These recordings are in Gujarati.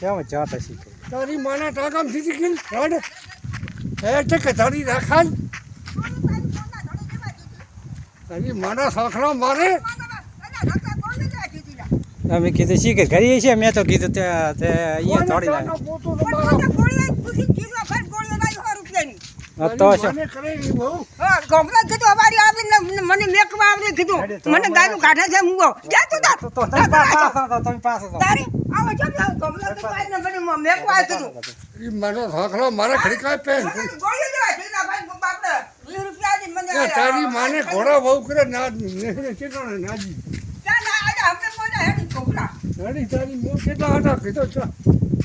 કેમ જાતા શીખે તારી માના ટાકામ સીધી ગઈ રાડ હે છે કે તારી રાખાય? તારી માના સાખડા મારે? અમે કીધું શીખે ઘરે છે મેં તો કીધું તે તે અહીંયા ટાંકા પોતું તો મારા હા, તો તારી શું માને કરે ઈ બહુ મને ગાયું કાઢે છે હું જા તું તાર. તો તમે હતા. તારી? આવો છો ને ગમલા કીધું મને મેકવા કીધું. ઈ માનો સાખડા મારે ખડી કાંઈ પહેન ગોળી દેવા કીધા ભાઈ બાપડે 20 રૂપિયાની મને તારી માને ઘોડા બહુ કરે ના ને કેટલા નાજી? ચાલ આ હમને મોજા હેડી છોકરા તારી તારી મો કેટલા હતા કીધો છો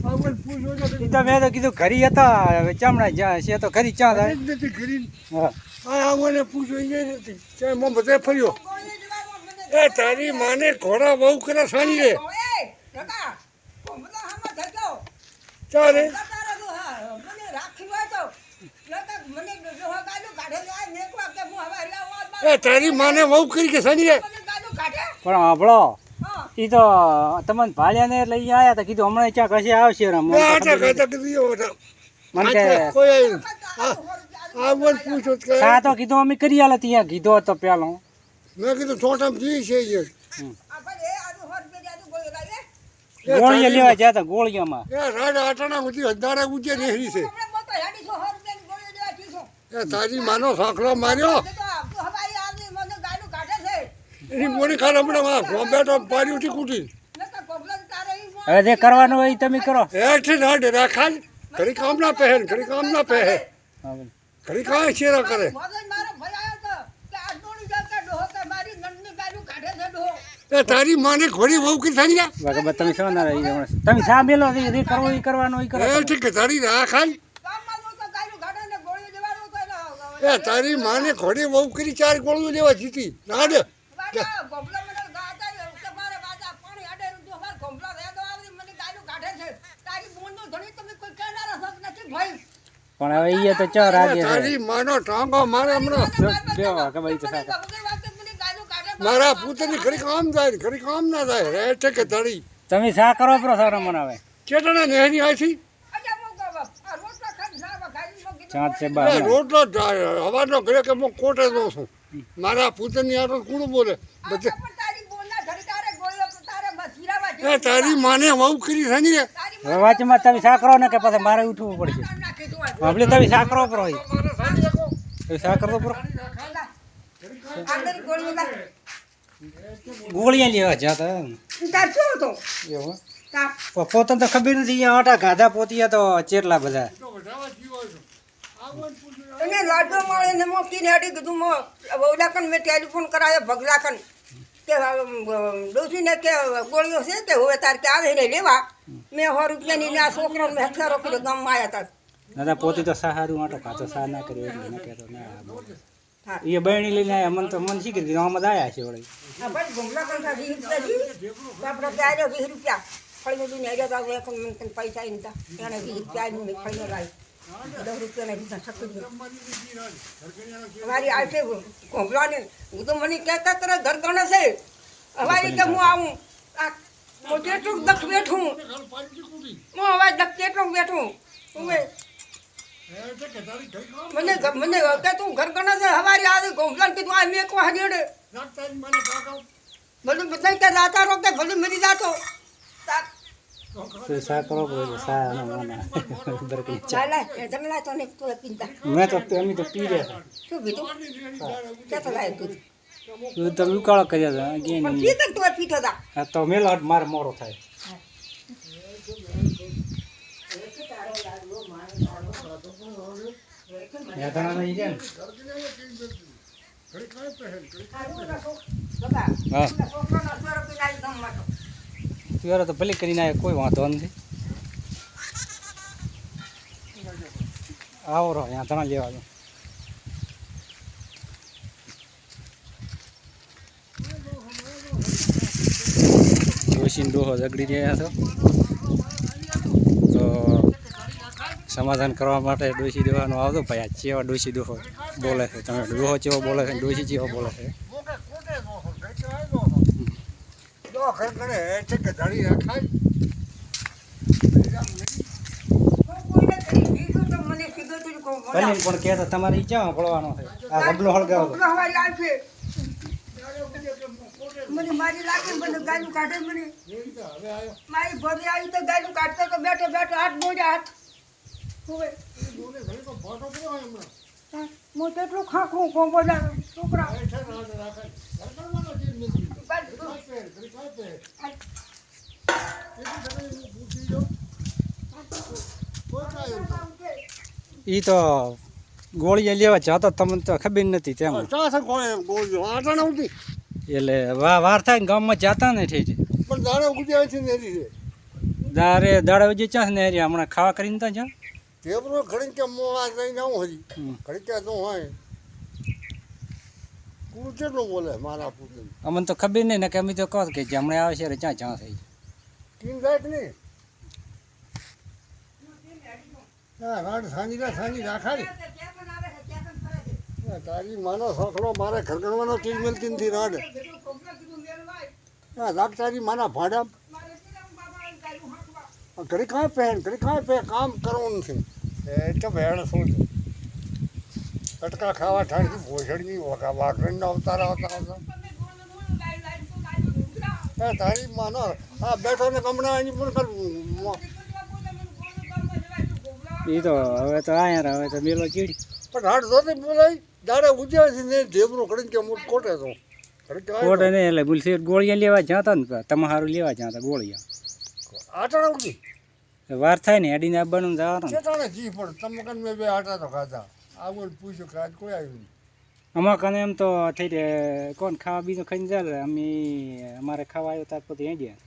પૂછો તો મેં તો કીધું ઘરી હતા હવે ચામડા જ્યાં છે તો ઘરી ચા થાય. જ નથી કરી હા. આ આગળ પૂછો એ નથી ચા મો બધા ફર્યો. એ તારી માને ઘોડા બહુ કરે ધજો ચાલે. તારા જો હા મને રાખી હોય તો. લગા મને જો ગાડું કાઢે જાય મેકવા કે હું હવે લાવવા એ તારી માને બહુ કરી કે સાની રે મને ગાડું કાઢે? પણ હા ઈ તો તમને ભાળ્યા ને એટલે અહીંયા આયા હતા કીધું હમણાં ક્યાં કશે આવશે ને મને તો કે તો સા તો કીધું અમે કરી આલે ત્યાં કીધો હતો પેલો. મેં કીધું છોટામ જી છે એ. ગોળીએ લેવા ગયા હતા એ રાડ આટાના બધી હજારા ઊંચે નેહરી છે. તારી માનો સાંકળો માર્યો તો તું હવાઈ આવી મને ગાડું કાઢે છે એની મોડી ખાને હમણાં આ તો પાડી ઉઠી કૂટી. નકર ગોબલા તારે ઈ મોં હવે જે કરવાનું હોય તમે કરો. હેઠ રાડ રાખાય ઘડી કામ ના પહેન ઘડી કામ ના પહે. ઘડી કાંઈ શેરા કરે. મગજ મારો ભરાયો તો કે આ દોડી જાય કે ડોહો કે મારી નંદની ગાડું કાઢે છે એ તારી માને ઘોડી બહુ કરી થઈ ગયા? બરાબર તમે શું ના રહી તમે સાંભેલો મેલો જે કરવો એ કરવાનો એ કરો. એ ઠીક તારી રાખાય ને ગોળી એ તારી માને ઘોડી બહુ કરી ચાર ગોળીઓ લેવા જીતી. રાડ વાડા ગોબલા મને ગાતા કે મારે વાડા પાણી અડે તો માર ગોબલા વેદો આવી મને ગાડું કાઢે છે તારી બોનનો ધણી તમે કોઈ કહેનારા શબ્દ નથી ભાઈ પણ હવે ઈ તો ચો રાગે છે. માનો ટાંગો મારે હમણાં કેવા કે ભાઈ તો કાઢે મારા પુત્રની ઘડી કામ થાય ઘડી કામ ના થાય રે કે તારી તમે સા કરો પ્રો સર મનાવે કેટલાના નેહરી આથી ચાંદ છે બા રોટલો હવાનો ઘરે કે હું કોટે દઉં છું. મારા પુત્રની આટલું કુણ બોલે? બધે તારી એ માને વહુ કરી તારી વાંચમાં તમે સાકરો ને કે પછી મારે ઉઠવું પડશે? આપણે તમે સા કરો પ્રો ઈ. તમે સા કરો પ્રો. ગોળીએ લેવા જતા પણ પોતાને તો ખબર નથી, અહીંયા આટા ગાધા પોતિયા તો ચેટલા બધા. એને લાડો મળે ને મોકીને અડી કીધું, મો ઓલાકન મેં ટેલિફોન કરાયો, ભગલાકન. કે ડોસીને કે ગોળીઓ છે કે, હવે તાર કે આવે ને લેવા. મેં સો રૂપિયાની આ છોકરો મેં હથિયારો કીધો ગામમાં આવ્યા હતા દાદા પોતે તો સહારું હારું આટો કાચો સા ના કર્યો એટલે ના કહેતો ના. એ બહેણી લઈને આવ્યા મને તો મને શીખી દીધું આમાં આવ્યા છે વળી. વીસ રૂપિયા ફળીને દઈને આવ્યો તો એક મને તને પૈસા આવી નતા એને વીસ રૂપિયા આવીને ફળીને લાવી. દસ રૂપિયાના દીધા સકી અમારી આ છે હું તો મને કહેતા કરે ઘર ગણે છે. હવારી કે હું આવું આ હું દખ બેઠું. હું હવે દખ કેટલું બેઠું. હવે મને મને કે તું ઘર કણા છે. હવારી આવી ઘોંઘલાને કીધું આ મેં કોઈ હજેડે. ભલે બધા કે જાતા રહો કે ભલે મરી જાતો. તા- તો સા કરો પડે સા ના મોરો દરકલી ચા. લાય લાય એ તને લાય તને તું પીતા મેં તો અમે તો પી રહ્યા શું પીધું ક્યાં તો લાય તું તું તો ઉકાળો કર્યા હતા કે પણ નહીં પીતો તું પીતો તા આ તો મેલો હાથ મારે મોરો થાય યાતના નહીં છે ને? તો. ભલે કરીને નાખે કોઈ વાંધો નથી આવો રહો ત્યાં તણા લેવા દો ડોશી ડોહો ઝઘડી રહ્યા છો સમાધાન કરવા માટે ડોસી દેવાનો આવતો ભાઈ આ ચેવા ડોસી દોહો બોલે છે. તમે ડોહો ચેવો બોલે છે ડોસી ચેવો બોલે છે? બની પણ કહેતા તમારે ઈચ્છા ફળવાનો છે? આ ગબલો હળગાવો. મારી લાગી મને ગાયું કાઢે મને. મારી ભરી આવી તો ગાયું કાઢતો તો બેઠો બેઠો હાથ બોજા હાથ. હા, કેટલું ખાખું કોંબો છોકરા. ઈ તો ગોળી લેવા જતો તમને તો ખબર નથી તેમ. એટલે વા વાર થાય ને ગામમાં જતા ને ઠીક પણ દાડે ઉગી છે છે. દારે દાડા વજે ચાસ ને હમણાં ખાવા કરીને તો જા. આ લઈને આવું હજી. હમ. ઘડી હોય. કુળ કેટલું બોલે મારા પુત્ર અમને તો ખબર નહીં ને કે અમે તો કહો કે જમણે હમણાં આવે છે ક્યાં ચા થઈ ટીમ જાય કે નહીં? હા રાડ સાંજીના સાંજી રાખાડી. હા, તારી માનો સોખલો મારે ખરગડવાનો ચીજ મળતી નથી રાડ. હા રાખ તારી માના ભાડા. ઘડી કાંઈ પહેન ઘડી કાંઈ પહે કામ કરવાનું છે. એ તો ભેણ શું છે? કટકા ખાવા ઠાણથી ભોસડની વખા વાઘરણના અવતાર આવતા આવતા એ તારી માનો હા બેઠો ને કમણા એની પણ કરવું એ તો હવે તો આયા હવે તો મેલો ચીડી. પણ હાડ જોતી બોલાય દાડે ઉજ્યા છે ને ઢેબરું કરીને કે મોટ કોટે તો. કોટે ને એટલે બોલશે ગોળીયા લેવા જતા ને તમારું લેવા જતા ગોળીયા. આટાણા ઉઠી વાર થાય ને એડીને આવવાનું જવાનું ને. ચેટાણે જી પણ તમે કન મે બે આટા તો ખાધા. આવું પૂછ્યું કે આજ કોઈ આવ્યું અમાર કને એમ તો થઈ રે કોણ ખાવા બીજું ખાઈને જાય અમે અમારે ખાવા આવ્યો ત્યાં પછી અહીં ગયા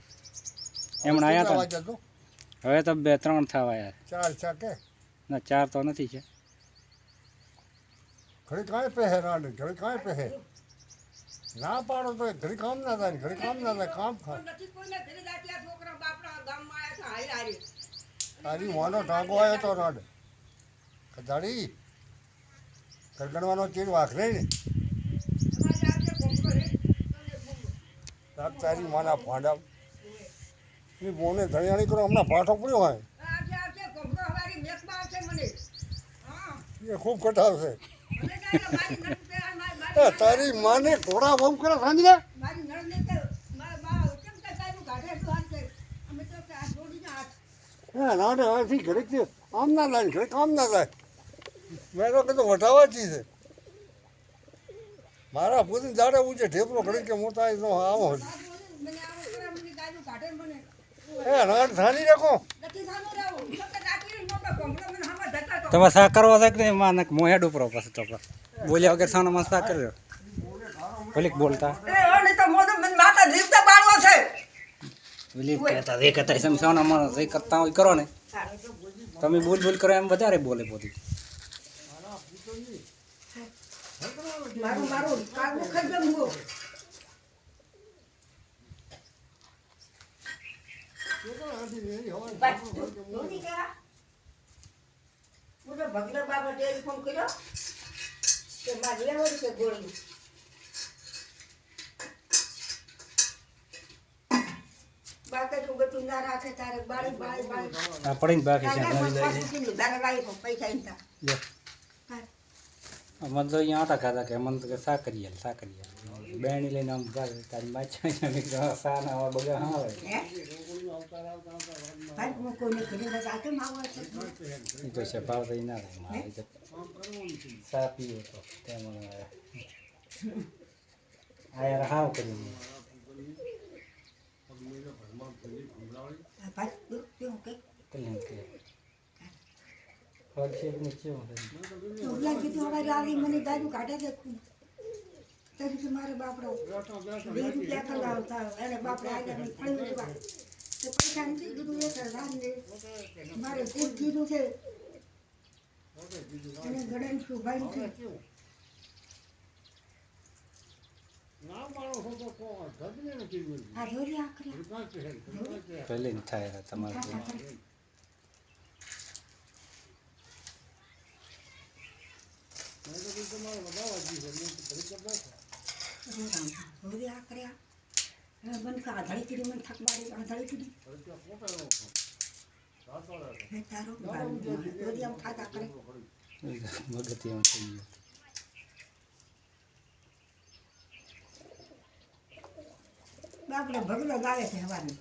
એમણે આવ્યા હતા તો હવે તો બે ત્રણ થવા આવ્યા ચાર ચાર કે? ના ચાર તો નથી છે. ઘડી કાંઈ પહે રાડે ઘડી કાંઈ પહે ના પાડો તો ઘડી કામ ના થાય ઘડી કામ ના થાય કામ ખા. તારી મોનો ટાંગો આવ્યો તો રાડ. કદાડી કરગણવાનો ચીર વાખરે ને. તારી માના ફાંડા. એ બોને ધણિયાણી કરો હમણાં પાઠો પડ્યો હોય. એ ખૂબ કટાવશે તારી માને ઘોડા બહુ કરે સાંજે? હા નાડે હવેથી ઘડીક છે આમ ના થાય ઘડીક આમ ના થાય મેં તો કીધું વટાવા જ છે. મારા પૂરી દાડે ઉજે ઢેપરો ઘડીક કે મોટા નો આવો એ નાડ થાની રાખો. તમે સા કરવા છે કે નહીં? માને મોહેડ ઉપરો પછી તો બોલ્યા વગર સાનો માં કર્યો ભલે બોલતા. બોલી કહેતા જે કહેતા તમે સાનો માણસ જે કરતા હોય કરો ને તમે બોલ બોલ કરો એમ વધારે બોલે બધું મારું મારું કાગનું ખાઈ જાઉં હું. બસ, ધોની ગયા? હું તો ભગલો બાબા ટેલિફોન કર્યો કે મારે લેવાની છે ગોળી બાકી તું બધું ના રાખે તારે બાળી બાળી બાળી. આ પડીને બાકી છે પૈસા ઇનતા લે. અમને તો અહીંયા આટા ખાતા કે અમને તો કે શાક કરીએ શાક કરીએ બેણી લઈને આમ ભાગ તારી માછા સા ના આવા બગા હા આવે હે? ભાઈ હું કોઈને ઘરે બધા કેમ આવો છે? એ તો છે ભાવ તો ના થાય મારે સા પીવો તો તેમાં આ યાર હાવ છે છે? છે તરી મારે બાપડો બે રૂપિયા કલાવતા એને બાપડા આગળની ફળી ઉઠવા તો પૈસા નથી કીધું એક રામ ને મારે ભૂત કીધું છે અને છું ભાઈ છે જોરી થાય તમારે કરે મગતિયામાં થઈ ગયું. આપણે ભગલો ગાવે છે સવારનું